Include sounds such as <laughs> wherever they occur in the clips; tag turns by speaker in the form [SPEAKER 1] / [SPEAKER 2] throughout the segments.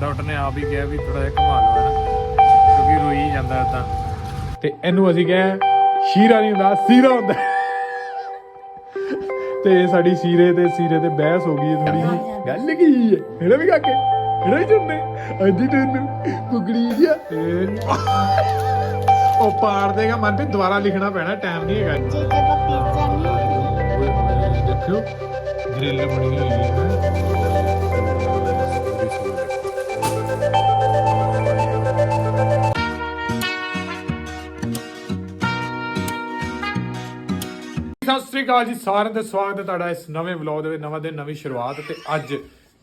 [SPEAKER 1] Doctor ਨੇ ਆਪ ਹੀ ਕਿਹਾ ਵੀ ਥੋੜਾ ਜਿਹਾ ਘੁਮਾ ਲਓ ਹੈ ਕਿਉਂਕਿ ਰੋਈ ਜਾਂਦਾ ਇਦਾਂ ਤੇ ਇਹਨੂੰ ਅਸੀਂ ਕਿਹਾ ਸ਼ੀਰਾ ਨਹੀਂ ਹੁੰਦਾ ਸੀਰਾ ਹੁੰਦਾ। ਤੇ ਸਾਡੀ ਸੀਰੇ ਤੇ ਸੀਰੇ ਤੇ ਬਹਿਸ ਹੋ ਗਈ ਥੋੜੀ ਜਿਹੀ ਗੱਲ ਕੀ ਹੈ? ਇਹੜਾ ਵੀ ਕਾਕੇ ਇਹੜਾ ਵੀ ਚੁੰਨੇ। ਅੱਧੀ ਤੈਨੂੰ ਕੁਕੜੀ ਜਿਹਾ ਉਹ ਪਾੜ ਦੇਗਾ ਮਨ ਤੇ ਦੁਬਾਰਾ ਲਿਖਣਾ ਪੈਣਾ ਟਾਈਮ ਨਹੀਂ ਹੈਗਾ।
[SPEAKER 2] ਜੇ ਜੇ ਪੀਜ਼ਾ ਨਹੀਂ
[SPEAKER 1] ਦੇਖਿਓ ਗ੍ਰਿਲ ਬਣੀ ਹੋਈ ਹੈ। ਸਤਿ ਸ੍ਰੀ ਅਕਾਲ ਜੀ ਸਾਰਿਆਂ ਦਾ ਸਵਾਗਤ ਹੈ ਤੁਹਾਡਾ ਇਸ ਨਵੇਂ ਵਲੌਗ ਦੇ ਵਿੱਚ, ਨਵਾਂ ਦਿਨ, ਨਵੀਂ ਸ਼ੁਰੂਆਤ ਤੇ ਅੱਜ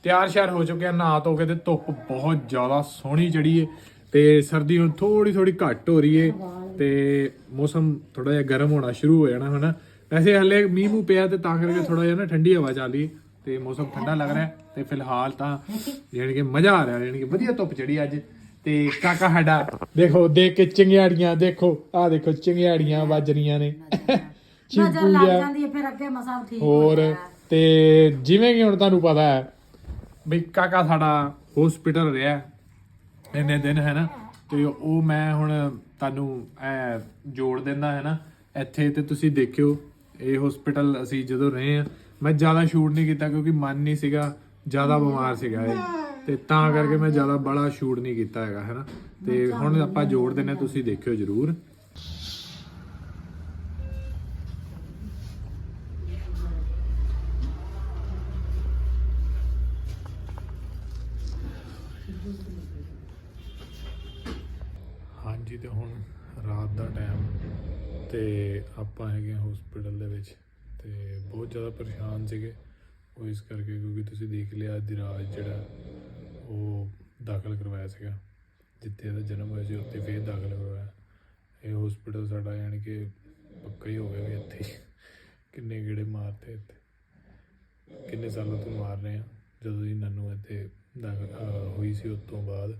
[SPEAKER 1] ਤਿਆਰ ਸ਼ਿਆਰ ਹੋ ਚੁੱਕੇ ਆ ਨਹਾ ਧੋ ਕੇ ਤੇ ਧੁੱਪ ਬਹੁਤ ਜ਼ਿਆਦਾ ਸੋਹਣੀ ਚੜੀ ਏ ਤੇ ਸਰਦੀ ਹੁਣ ਥੋੜੀ ਥੋੜੀ ਘੱਟ ਹੋ ਰਹੀ ਏ ਤੇ ਮੌਸਮ ਥੋੜਾ ਜਿਹਾ ਗਰਮ ਹੋਣਾ ਸ਼ੁਰੂ ਹੋ ਜਾਣਾ ਹਨਾ। ਵੈਸੇ ਹਲੇ ਮੀਂਹ ਮੂੰਹ ਪਿਆ ਤੇ ਤਾਂ ਕਰਕੇ ਥੋੜਾ ਜਿਹਾ ਨਾ ਠੰਡੀ ਹਵਾ ਚੱਲ ਰਹੀ ਤੇ ਮੌਸਮ ਠੰਡਾ ਲੱਗ ਰਿਹਾ ਤੇ ਫਿਲਹਾਲ ਤਾਂ ਯਾਨੀ ਕਿ ਮਜ਼ਾ ਆ ਰਿਹਾ ਯਾਨੀ ਕਿ ਵਧੀਆ ਧੁੱਪ ਚੜੀ ਅੱਜ ਤੇ ਕਾਕਾ ਸਾਡਾ, ਦੇਖੋ ਦੇਖ ਕੇ ਚਿੰਗਿਆੜੀਆਂ, ਦੇਖੋ, ਆਹ ਦੇਖੋ ਚਿੰਗਿਆੜੀਆਂ ਵੱਜ ਰਹੀਆਂ ਨੇ।
[SPEAKER 3] ਨਜ਼ਰ ਲੱਗ
[SPEAKER 1] ਜਿਹਾ
[SPEAKER 3] ਜਾਂਦੀ ਹੈ ਫਿਰ ਅੱਗੇ ਮਸਾ ਠੀਕ
[SPEAKER 1] ਹੋਰ। ਤੇ ਜਿਵੇਂ ਕਿ ਹੁਣ ਤੁਹਾਨੂੰ ਪਤਾ ਹੈ ਵੀ ਕਾਕਾ ਸਾਡਾ ਹਸਪੀਟਲ ਰਿਹਾ ਇੰਨੇ ਦਿਨ ਹੈ ਨਾ? ਤੇ ਉਹ ਮੈਂ ਹੁਣ ਤੁਹਾਨੂੰ ਐ ਜੋੜ ਦਿੰਦਾ ਹੈ ਨਾ? ਇੱਥੇ ਤੇ ਤੁਸੀਂ ਦੇਖਿਓ ਇਹ ਹਸਪੀਟਲ ਅਸੀਂ ਜਦੋਂ ਰਹੇ ਆ ਮੈਂ ਜ਼ਿਆਦਾ ਸ਼ੂਟ ਨਹੀਂ ਕੀਤਾ ਕਿਉਂਕਿ ਮਨ ਨਹੀਂ ਸੀਗਾ ਜ਼ਿਆਦਾ ਬਿਮਾਰ ਸੀਗਾ ਇਹ। ਤੇ ਤਾਂ ਕਰਕੇ ਮੈਂ ਜ਼ਿਆਦਾ ਬੜਾ ਸ਼ੂਟ ਨਹੀਂ ਕੀਤਾ ਹੈਗਾ ਹੈ ਨਾ? ਤੇ ਹੁਣ ਆਪਾਂ ਜੋੜ ਦਿੰਨੇ ਤੁਸੀਂ ਦੇਖਿਓ ਜਰੂਰ। ਹਾਂਜੀ ਤੇ ਹੁਣ ਰਾਤ ਦਾ ਟਾਈਮ ਤੇ ਆਪਾਂ ਹੈਗੇ ਹਸਪੀਟਲ ਦੇ ਵਿੱਚ ਤੇ ਬਹੁਤ ਜ਼ਿਆਦਾ ਪਰੇਸ਼ਾਨ ਸੀਗੇ। ਉਹ ਇਸ ਕਰਕੇ ਕਿਉਂਕਿ ਤੁਸੀਂ ਦੇਖ ਲਿਆ ਦਿਰਾਜ ਜਿਹੜਾ ਉਹ ਦਾਖਲ ਕਰਵਾਇਆ ਸੀਗਾ। ਜਿੱਥੇ ਇਹਦਾ ਜਨਮ ਹੋਇਆ ਸੀ, ਉੱਥੇ ਫੇਰ ਦਾਖਲ ਕਰਵਾਇਆ। ਇਹ ਹਸਪੀਟਲ ਸਾਡਾ ਯਾਨੀ ਕਿ ਪੱਕਾ ਹੀ ਹੋ ਗਿਆ ਵੀ ਇੱਥੇ ਹੀ। ਕਿੰਨੇ ਗੇੜੇ ਮਾਰਤੇ ਇੱਥੇ। ਕਿੰਨੇ ਸਾਲਾਂ ਤੋਂ ਮਾਰ ਰਹੇ ਆ ਜਦੋਂ ਦੀ ਨੰਨੂ ਇੱਥੇ ਦਾਖਲ ਹੋਈ ਸੀ ਉਸ ਤੋਂ ਬਾਅਦ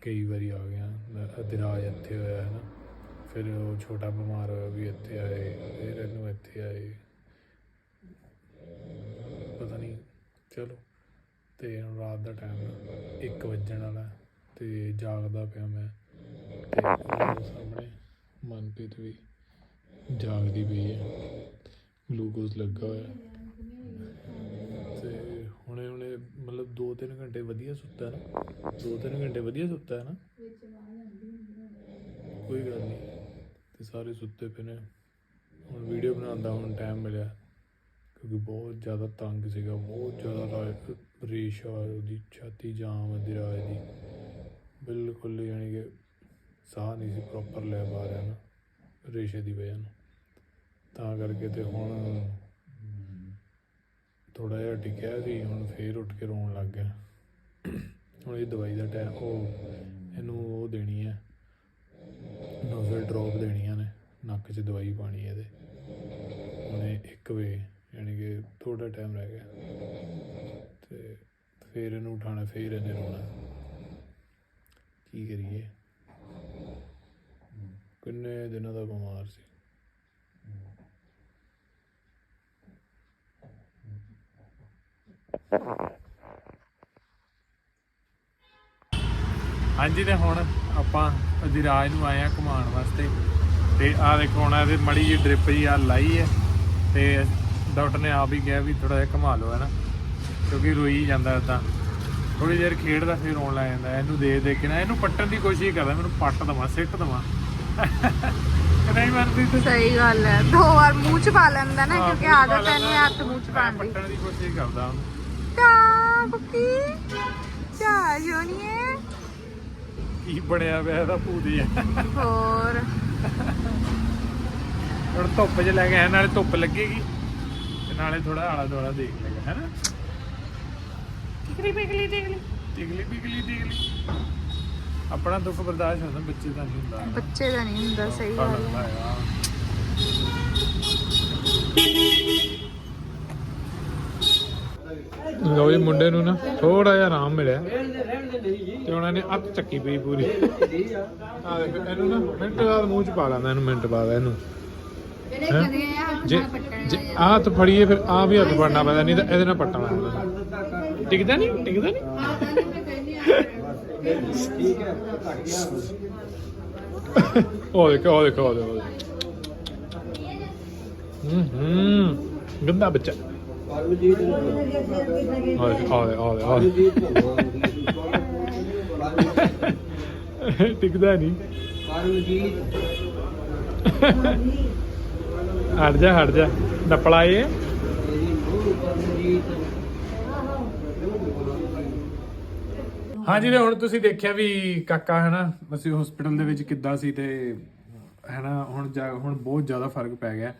[SPEAKER 1] ਕਈ ਵਾਰੀ ਆ ਗਿਆ, ਅਧਿਰਾਜ ਇੱਥੇ ਹੋਇਆ ਹੈ ਨਾ ਫਿਰ ਉਹ ਛੋਟਾ ਬਿਮਾਰ ਹੋਇਆ ਵੀ ਇੱਥੇ ਆਏ, ਫਿਰ ਇਹਨੂੰ ਇੱਥੇ ਆਏ। ਪਤਾ ਨਹੀਂ ਚਲੋ। ਤੇ ਰਾਤ ਦਾ ਟਾਈਮ 1 ਵਜਣ ਵਾਲਾ ਹੈ ਤੇ ਜਾਗਦਾ ਪਿਆ ਮੈਂ। ਤੇ ਸਾਹਮਣੇ ਮਨਪ੍ਰੀਤ ਵੀ ਜਾਗਦੀ ਪਈ ਹੈ। ਗਲੂਕੋਜ਼ ਲੱਗਾ ਹੋਇਆ। ਤੇ ਹੁਣੇ ਹੁਣੇ ਮਤਲਬ 2-3 ਘੰਟੇ ਵਧੀਆ ਸੁੱਤਾ ਨਾ 2-3 ਘੰਟੇ ਵਧੀਆ ਸੁੱਤਾ ਹੈ ਨਾ ਕੋਈ ਗੱਲ ਨਹੀਂ ਤੇ ਸਾਰੇ ਸੁੱਤੇ ਪਏ ਨੇ। ਹੁਣ ਵੀਡੀਓ ਬਣਾਉਣ ਦਾ ਹੁਣ ਟਾਈਮ ਮਿਲਿਆ ਕਿਉਂਕਿ ਬਹੁਤ ਜ਼ਿਆਦਾ ਤੰਗ ਸੀਗਾ ਬਹੁਤ ਜ਼ਿਆਦਾ ਰਾ- ਰੇਸ਼ਾ ਉਹਦੀ ਛਾਤੀ ਜਾਮ ਹੈ ਦਿਰਾਜ ਦੀ। ਬਿਲਕੁਲ ਯਾਨੀ ਕਿ ਸਾਹ ਨਹੀਂ ਸੀ ਪ੍ਰੋਪਰ ਲੈ ਪਾ ਰਿਹਾ ਨਾ ਰੇਸ਼ੇ ਦੀ ਵਜ੍ਹਾ ਨਾਲ। ਤਾਂ ਕਰਕੇ ਤੇ ਹੁਣ ਥੋੜਾ ਜਿਹਾ ਟਿਕਿਆ ਸੀ, ਹੁਣ ਫੇਰ ਉੱਠ ਕੇ ਰੋਣ ਲੱਗ ਗਿਆ। ਹੁਣ ਇਹ ਦਵਾਈ ਦਾ ਟਾਈਮ ਉਹ ਇਹਨੂੰ ਉਹ ਦੇਣੀ ਹੈ ਨੋਜ਼ਲ ਡ੍ਰੌਪ ਦੇਣੀਆਂ ਨੇ, ਨੱਕ 'ਚ ਦਵਾਈ ਪਾਣੀ ਹੈ ਇਹਦੇ। ਹੁਣੇ 1 ਵਜੇ ਯਾਨੀ ਕਿ ਥੋੜਾ ਟਾਈਮ ਰਹਿ ਗਿਆ। ਤੇ ਫੇਰ ਇਹਨੂੰ ਉਠਾਣਾ ਫੇਰ ਇਹਨੇ ਰੋਣਾ। ਕੀ ਕਰੀਏ? ਕਿੰਨੇ ਦਿਨਾਂ ਦਾ ਬਿਮਾਰ ਸੀ। ਹਾਂਜੀ ਤੇ ਹੁਣ ਆਪਾਂ ਅਧਿਰਾਜ ਨੂੰ ਆਏ ਆ ਘੁਮਾਉਣ ਵਾਸਤੇ ਤੇ ਆ ਦੇਖੋ ਹੁਣ ਇਹਦੇ ਮੜੀ ਜੀ ਡ੍ਰਿਪ ਜੀ ਆ ਲਾਈ ਹੈ ਤੇ ਡਾਕਟਰ ਨੇ ਆਪ ਹੀ ਕਿਹਾ ਵੀ ਥੋੜਾ ਜਿਹਾ ਘੁਮਾ ਲਓ ਹੈ ਨਾ ਕਿਉਂਕਿ ਰੋਈ ਜਾਂਦਾ ਇਦਾਂ ਥੋੜੀ ਦੇਰ ਖੇਡਦਾ ਫਿਰ ਰੋਣ ਲੱਗ ਜਾਂਦਾ ਇਹਨੂੰ ਦੇ ਦੇ ਕੇ ਨਾ ਇਹਨੂੰ ਪੱਟਣ ਦੀ ਕੋਸ਼ਿਸ਼ ਕਰਦਾ ਮੈਨੂੰ ਪੱਟ ਦਵਾਂ ਸਿੱਟ ਦਵਾਂ। <laughs> ਨਹੀਂ ਮਨਦੀ ਤੇ।
[SPEAKER 4] ਸਹੀ ਗੱਲ ਹੈ ਦੋ ਵਾਰ ਮੂੰਹ ਚ ਪਾ ਲੈਂਦਾ ਨਾ ਕਿਉਂਕਿ ਆਦਤ ਹੈ ਨਹੀਂ ਹੱਥ ਮੂੰਹ ਚ ਪਾਉਣ ਦੀ।
[SPEAKER 1] ਪੱਟਣ ਦੀ ਕੋਸ਼ਿਸ਼ ਕਰਦਾ ਉਹਨੂੰ।
[SPEAKER 4] ਤਾਂ ਬੁੱਕੀ ਚਾ ਜੋਨੀਏ
[SPEAKER 1] ਕੀ ਬਣਿਆ ਪਿਆ ਇਹਦਾ ਭੂਦੀ ਆ
[SPEAKER 4] ਹੋਰ।
[SPEAKER 1] ਹੁਣ ਧੁੱਪ 'ਚ ਲੈ ਕੇ ਨਾਲੇ ਧੁੱਪ ਲੱਗੇਗੀ। ਤੇ ਨਾਲੇ ਥੋੜਾ ਆਲਾ ਦੁਆਲਾ ਦੇਖ ਲੇਗਾ ਹੈਨਾ? ਟਿਕਲੀ ਪਿਕਲੀ ਟਿਕਲੀ ਟਿਕਲੀ ਪਿਕਲੀ ਟਿਕਲੀ ਆਪਣਾ ਦੁੱਖ ਬਰਦਾਸ਼ਤ ਹੁੰਦਾ ਬੱਚੇ ਦਾ ਨਹੀਂ ਹੁੰਦਾ
[SPEAKER 4] ਬੱਚੇ ਦਾ ਨਹੀਂ ਹੁੰਦਾ ਸਹੀ ਗੱਲ ਹੈ
[SPEAKER 1] ਹੈਗਾ ਲੋ ਜੀ ਮੁੰਡੇ ਨੂੰ ਨਾ ਥੋੜਾ ਜਿਹਾ ਆਰਾਮ ਮਿਲਿਆ ਤੇ ਉਹਨਾਂ ਨੇ ਅੱਤ ਚੱਕੀ ਪਈ ਪੂਰੀ। ਆ ਦੇਖੋ ਇਹਨੂੰ ਨਾ ਮਿੰਟ ਬਾਅਦ ਮੂੰਹ ਚ ਪਾ ਲੈਂਦਾ ਇਹਨੂੰ ਮਿੰਟ ਬਾਅਦ ਇਹਨੂੰ। ਹੈਂ? ਜੇ ਜੇ ਆਹ ਹੱਥ ਫੜੀਏ ਫਿਰ ਆ ਵੀ ਹੱਥ ਫੜਨਾ ਪੈਂਦਾ ਨਹੀਂ ਤਾਂ ਇਹਦੇ ਨਾਲ ਪੱਟਣਾ ਪੈਂਦਾ ਟਿਕਦਾ ਨਹੀਂ? ਟਿਕਦਾ ਨਹੀਂ? <laughs> ਉਹ ਦੇਖੋ ਉਹ ਦੇਖੋ ਉਹ ਦੇਖੋ। ਹੂੰ ਹੂੰ। ਗੰਦਾ ਬੱਚਾ।
[SPEAKER 3] ਪਰਮਜੀਤ
[SPEAKER 1] ਟਿਕਦਾ ਨਹੀਂ। ਹਟ ਜਾ ਹਟ ਜਾ। ਨਪਲਾ ਇਹ। ਹਾਂਜੀ ਤੇ ਹੁਣ ਤੁਸੀਂ ਦੇਖਿਆ ਵੀ ਕਾਕਾ ਹੈ ਨਾ ਅਸੀਂ ਹਸਪੀਟਲ ਦੇ ਵਿੱਚ ਕਿੱਦਾਂ ਸੀ ਤੇ ਹੈ ਨਾ ਹੁਣ ਜਾ ਹੁਣ ਬਹੁਤ ਜ਼ਿਆਦਾ ਫ਼ਰਕ ਪੈ ਗਿਆ।